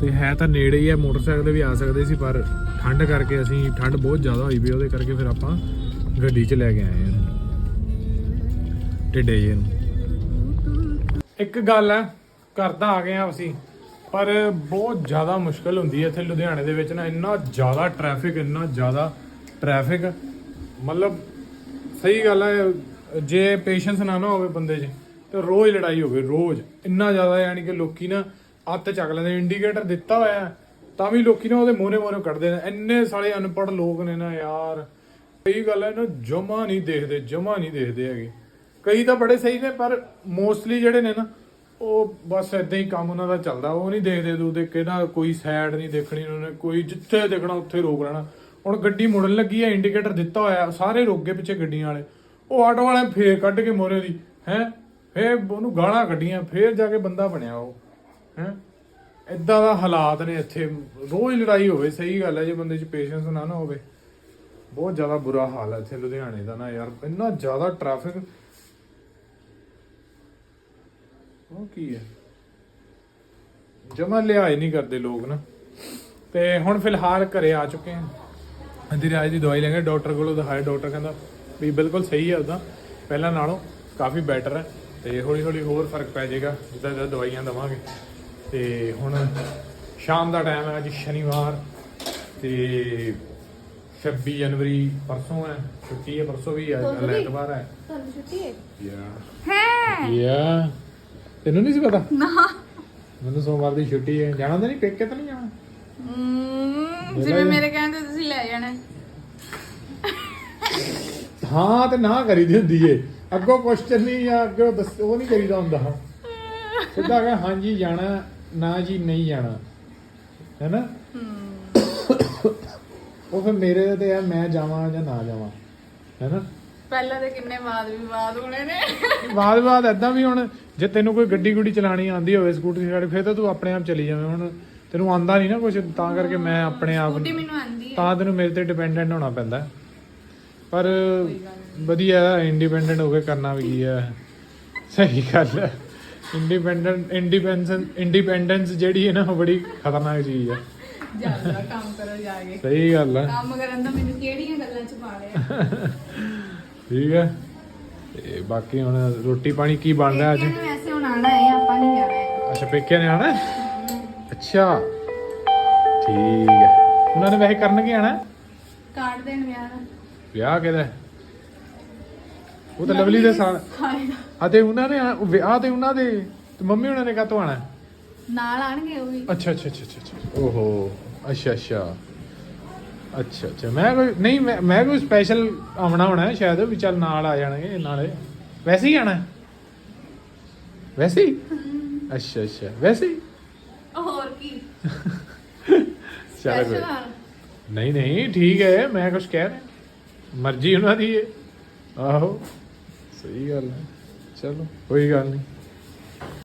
[SPEAKER 1] ਤੇ ਹੈ ਤਾਂ ਨੇੜੇ ਹੀ ਹੈ ਮੋਟਰਸਾਈਕਲ ਤੇ ਵੀ ਆ ਸਕਦੇ ਸੀ ਪਰ ਠੰਡ ਕਰਕੇ ਅਸੀਂ ਠੰਡ ਬਹੁਤ ਜ਼ਿਆਦਾ ਹੋਈ ਪਈ ਉਹਦੇ ਕਰਕੇ ਫਿਰ ਆਪਾਂ ਗੱਡੀ 'ਚ ਲੈ ਕੇ ਆਏ ਇਹਨੂੰ ਟਿੱਡੇ ਜੇ ਨੂੰ। ਇੱਕ ਗੱਲ ਹੈ ਘਰ ਤਾਂ ਆ ਗਏ ਆ ਅਸੀਂ ਪਰ ਬਹੁਤ ਜ਼ਿਆਦਾ ਮੁਸ਼ਕਲ ਹੁੰਦੀ ਹੈ ਇੱਥੇ ਲੁਧਿਆਣੇ ਦੇ ਵਿੱਚ ਨਾ ਇੰਨਾ ਜ਼ਿਆਦਾ ਟ੍ਰੈਫਿਕ ਇੰਨਾ ਜ਼ਿਆਦਾ ਟ੍ਰੈਫਿਕ ਮਤਲਬ ਸਹੀ ਗੱਲ ਹੈ ਜੇ ਪੇਸ਼ੈਂਸ ਨਾ ਨਾ ਹੋਵੇ ਬੰਦੇ 'ਚ, ਤੇ ਰੋਜ਼ ਲੜਾਈ ਹੋਵੇ, ਰੋਜ਼। ਇੰਨਾ ਜ਼ਿਆਦਾ ਯਾਨੀ ਕਿ ਲੋਕੀ ਨਾ ਹੱਥ ਚੱਕ ਲੈਂਦੇ ਇੰਡੀਕੇਟਰ ਦਿੱਤਾ ਹੋਇਆ ਤਾਂ ਵੀ ਲੋਕੀ ਨਾ ਉਹਦੇ ਮੋਹਰੇ ਮੋਹਰੇ ਕੱਢਦੇ ਨੇ। ਇੰਨੇ ਸਾਲੇ ਅਨਪੜ੍ਹ ਲੋਕ ਨੇ ਨਾ ਯਾਰ। ਕਈ ਗੱਲ ਹੈ ਨਾ, ਜਮਾ ਨਹੀਂ ਦੇਖਦੇ, ਜਮਾ ਨਹੀਂ ਦੇਖਦੇ ਹੈਗੇ। ਕਈ ਤਾਂ ਬੜੇ ਸਹੀ ਨੇ, ਪਰ ਮੋਸਟਲੀ ਜਿਹੜੇ ਨੇ ਨਾ, ਉਹ ਬਸ ਇਦਾਂ ਹੀ ਕੰਮ ਉਹਨਾਂ ਦਾ ਚੱਲਦਾ। ਉਹ ਨਹੀਂ ਦੇਖਦੇ ਦੂਦੇ ਕਿਹੜਾ ਕੋਈ ਸਾਈਡ ਨਹੀਂ ਦੇਖਣੀ ਉਹਨਾਂ ਨੇ, ਕੋਈ ਜਿੱਥੇ ਦੇਖਣਾ ਉੱਥੇ ਰੋਕ ਲੈਣਾ। ਹੁਣ ਗੱਡੀ ਮੁੜਨ ਲੱਗੀ ਹੈ ਇੰਡੀਕੇਟਰ ਦਿੱਤਾ ਹੋਇਆ, ਸਾਰੇ ਰੁਕ ਗਏ ਪਿੱਛੇ ਗੱਡੀਆਂ ਵਾਲੇ। ਉਹ ਆਟੋ ਵਾਲੇ ਫੇਰ ਕੱਢ ਕੇ ਮੋਰੇ ਦੀ, ਹੈ? ਫੇਰ ਉਹਨੂੰ ਗਾਲਾਂ ਕੱਢੀਆਂ, ਫੇਰ ਜਾ ਕੇ ਬੰਦਾ ਬਣਿਆ ਉਹ, ਹੈ? ਇਦਾਂ ਦਾ ਹਾਲਾਤ ਨੇ ਇੱਥੇ। ਰੋਜ਼ ਲੜਾਈ ਹੋਵੇ, ਸਹੀ ਗੱਲ ਹੈ, ਜੇ ਬੰਦੇ 'ਚ ਪੇਸ਼ੈਂਸ ਨਾ ਨਾ ਹੋਵੇ। ਬਹੁਤ ਜ਼ਿਆਦਾ ਬੁਰਾ ਹਾਲ ਹੈ ਇੱਥੇ ਲੁਧਿਆਣੇ ਦਾ ਨਾ ਯਾਰ, ਇੰਨਾ ਜ਼ਿਆਦਾ ਟ੍ਰੈਫਿਕ ਉਹ ਕੀ ਹੈ? ਜਮਾ ਲਿਆਈ ਨਹੀਂ ਕਰਦੇ ਲੋਕ ਨਾ। ਤੇ ਹੁਣ ਫਿਲਹਾਲ ਘਰੇ ਆ ਚੁੱਕੇ ਹਾਂ। ਅੰਧਿਰਾਜ ਦੀ ਦਵਾਈ ਲੈਂਗੇ ਡਾਕਟਰ ਕੋਲੋਂ ਦਿਖਾਇਆ ਡਾਕਟਰ ਕਹਿੰਦਾ ਵੀ ਬਿਲਕੁਲ ਸਹੀ ਹੈ ਉਹਦਾ ਪਹਿਲਾਂ ਨਾਲੋਂ ਕਾਫੀ ਬੈਟਰ ਹੈ ਤੇ ਹੌਲੀ ਹੌਲੀ ਹੋਰ ਫ਼ਰਕ ਪੈ ਜਾਏਗਾ ਜਿੱਦਾਂ ਜਿੱਦਾਂ ਦਵਾਈਆਂ ਦਵਾਂਗੇ। ਤੇ ਹੁਣ ਸ਼ਾਮ ਦਾ ਟਾਈਮ ਹੈ ਅੱਜ ਸ਼ਨੀਵਾਰ ਤੇ 26 ਜਨਵਰੀ ਪਰਸੋਂ ਹੈ ਛੁੱਟੀ ਹੈ ਪਰਸੋਂ ਵੀ ਹੈ ਕੱਲ ਐਤਵਾਰ ਹੈ
[SPEAKER 6] ਤੁਹਾਨੂੰ ਛੁੱਟੀ ਹੈ?
[SPEAKER 1] ਯਾ
[SPEAKER 4] ਹੈ?
[SPEAKER 1] ਯਾ ਤੈਨੂੰ ਨਹੀਂ ਸੀ ਪਤਾ? ਨਾ। ਮੈਨੂੰ ਸੋਮਵਾਰ ਦੀ ਛੁੱਟੀ ਹੈ। ਜਾਣਾ ਤਾਂ ਨਹੀਂ ਪੇਕੇ ਤਾਂ ਨਹੀਂ ਜਾਣਾ?
[SPEAKER 4] ਜਿਵੇਂ ਮੇਰੇ ਜਾਣਾ
[SPEAKER 1] ਹਾਂ? ਤੇ ਨਾ ਕਰੀਦੀ ਹੁੰਦੀ ਏ। ਅੱਗੋਂ ਕੁਐਸਚਨ ਨਹੀਂ ਜਾਂ ਅੱਗੋਂ ਦੱਸ ਉਹ ਨਹੀਂ ਕਰੀਦਾ ਹੁੰਦਾ। ਸਿੱਧਾ ਕਹ ਹਾਂਜੀ ਜਾਣਾ ਨਾ ਜੀ ਨਹੀਂ ਜਾਣਾ। ਹੈਨਾ? ਉਹ ਫਿਰ ਮੇਰੇ ਤੇ ਆ ਮੈਂ ਜਾਵਾਂ ਜਾਂ ਨਾ ਜਾਵਾਂ। ਹੈਨਾ?
[SPEAKER 4] ਪਹਿਲਾਂ ਦੇ ਕਿੰਨੇ ਵਾਦ ਵਿਵਾਦ ਹੋਣੇ ਨੇ।
[SPEAKER 1] ਬਾਅਦ ਬਾਅਦ ਐਦਾਂ ਵੀ ਹੁਣ ਜੇ ਤੈਨੂੰ ਕੋਈ ਗੱਡੀ ਗੁੱਡੀ ਚਲਾਣੀ ਆਂਦੀ ਹੋਵੇ ਸਕੂਟਰੀ ਸਾਡੀ ਫਿਰ ਤਾਂ ਤੂੰ ਆਪਣੇ ਆਪ ਚਲੀ ਜਾਵੇਂ। ਹੁਣ ਤੈਨੂੰ ਆਂਦਾ ਨਹੀਂ ਨਾ ਕੁਝ ਤਾਂ ਕਰਕੇ ਮੈਂ ਆਪਣੇ ਆਪ
[SPEAKER 4] ਸਕੂਟੀ ਮੈਨੂੰ ਆਂਦੀ ਹੈ
[SPEAKER 1] ਤਾਂ ਤੈਨੂੰ ਮੇਰੇ ਤੇ ਡਿਪੈਂਡੈਂਟ ਹੋਣਾ ਪੈਂਦਾ। ਹੈ। ਪਰ ਵਧੀਆ ਇੰਡੀਪੈਂਡੈਂਟ ਹੋ ਕੇ ਕਰਨਾ ਵੀ ਕੀ ਹੈ। ਸਹੀ ਗੱਲ ਹੈ। ਇੰਡੀਪੈਂਡੈਂਟ ਇੰਡੀਪੈਂਡੈਂਸ ਇੰਡੀਪੈਂਡੈਂਸ ਜਿਹੜੀ ਹੈ ਨਾ ਉਹ ਬੜੀ ਖਤਰਨਾਕ ਚੀਜ਼ ਹੈ।
[SPEAKER 4] ਜ਼ਿਆਦਾ ਕੰਮ ਕਰੋ ਜਾ ਕੇ।
[SPEAKER 1] ਸਹੀ ਗੱਲ ਹੈ।
[SPEAKER 4] ਕੰਮ ਕਰਨ ਦਾ ਮੈਨੂੰ ਕਿਹੜੀਆਂ ਗੱਲਾਂ ਚ ਪਾ ਲਿਆ।
[SPEAKER 1] ਠੀਕ ਹੈ। ਤੇ ਬਾਕੀ ਹੁਣ ਰੋਟੀ ਪਾਣੀ ਕੀ ਬਣ ਰਿਹਾ ਅੱਜ?
[SPEAKER 4] ਇਹਨੂੰ ਐਸੇ ਹੁਣ ਆਣਾ ਹੈ ਆਪਾਂ ਨਹੀਂ ਜਾਣਾ। ਹੈ
[SPEAKER 1] ਅੱਛਾ ਪੇਕਿਆਂ ਨੇ ਆਣਾ ਹੈ? ਅੱਛਾ। ਠੀਕ ਹੈ। ਉਹਨਾਂ ਨੇ ਵੈਸੇ ਕਰਨ ਕੀ ਆਣਾ?
[SPEAKER 4] ਕਾਰਡ ਦੇਣ ਵਿਆਹ ਦਾ।
[SPEAKER 1] ਵਿਆਹ ਕਿਹਦਾ ਹੈ? ਉਹ ਤਾਂ ਲਵਲੀ ਦੇ ਸਾਲ।
[SPEAKER 4] ਹਾਏਗਾ
[SPEAKER 1] ਆ ਤੇ ਉਹਨਾਂ ਨੇ ਆ- ਵਿਆਹ ਤੇ ਉਹਨਾਂ ਦੇ ਤੇ ਮੰਮੀ ਉਹਨਾਂ ਨੇ ਕਾਹਤੋਂ ਆਣਾ?
[SPEAKER 4] ਨਾਲ ਆਣਗੇ ਉਹ ਵੀ।
[SPEAKER 1] ਅੱਛਾ ਅੱਛਾ ਅੱਛਾ ਅੱਛਾ, ਅੱਛਾ। ਓਹੋ ਅੱਛਾ ਅੱਛਾ। ਅੱਛਾ ਅੱਛਾ। ਮੈਂ ਕੋਈ ਨਹੀਂ ਮੈਂ ਮੈਂ ਕੋਈ ਸਪੈਸ਼ਲ ਆਉਣਾ ਹੋਣਾ ਹੈ ਸ਼ਾਇਦ ਵੀ ਚੱਲ ਨਾਲ ਆ ਜਾਣਗੇ ਨਾਲੇ। ਵੈਸੇ ਹੀ ਆਣਾ ਹੈ? ਵੈਸੇ ਹੀ? ਅੱਛਾ ਅੱਛਾ। ਵੈਸੇ ਹੀ? <laughs> ਚੱਲ ਕੋਈ ਨਹੀਂ ਨਹੀਂ ਠੀਕ ਹੈ ਮੈਂ ਕੁਝ ਕਹਿ ਰਿਹਾ। ਮਰਜ਼ੀ ਉਹਨਾਂ ਦੀ ਹੈ। ਆਹੋ। ਸਹੀ ਗੱਲ ਹੈ। ਚਲੋ ਕੋਈ ਗੱਲ ਨਹੀਂ।